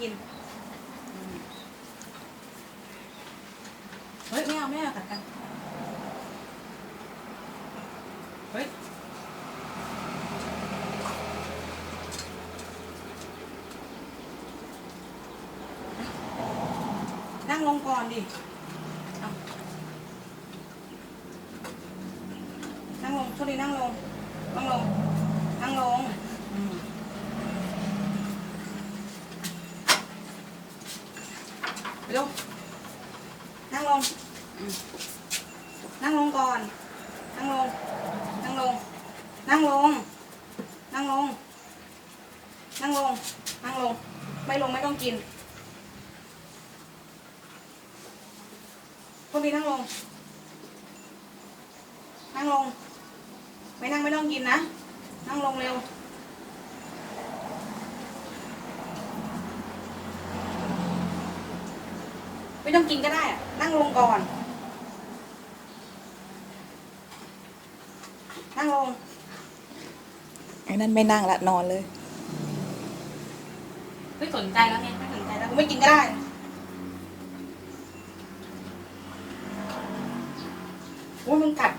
กินอืมเฮ้ยไม่เอาไม่เอากัดกัน เฮ้ย นั่งลงก่อนดิเอานั่งลงชคดีนั่งลงนั่งลงนั่งลงอืมไป ลงนั่งลง นั่งลงก่อน นั่งลง นั่งลง นั่งลง นั่งลง นั่งลง นั่งลง ไม่ลงไม่ต้องกินพวกนี้นั่งลง นั่งลง ไม่นั่งไม่ต้องกินนะ นั่งลงเร็ว ไม่ต้องกินก็ได้อะนั่งลงก่อน นั่งลงไอ้นั่นไม่นั่งละนอนเลย ไม่สนใจแล้วไงไม่สนใจแล้วกูไม่กินก็ได้โอ้ยมึงกัด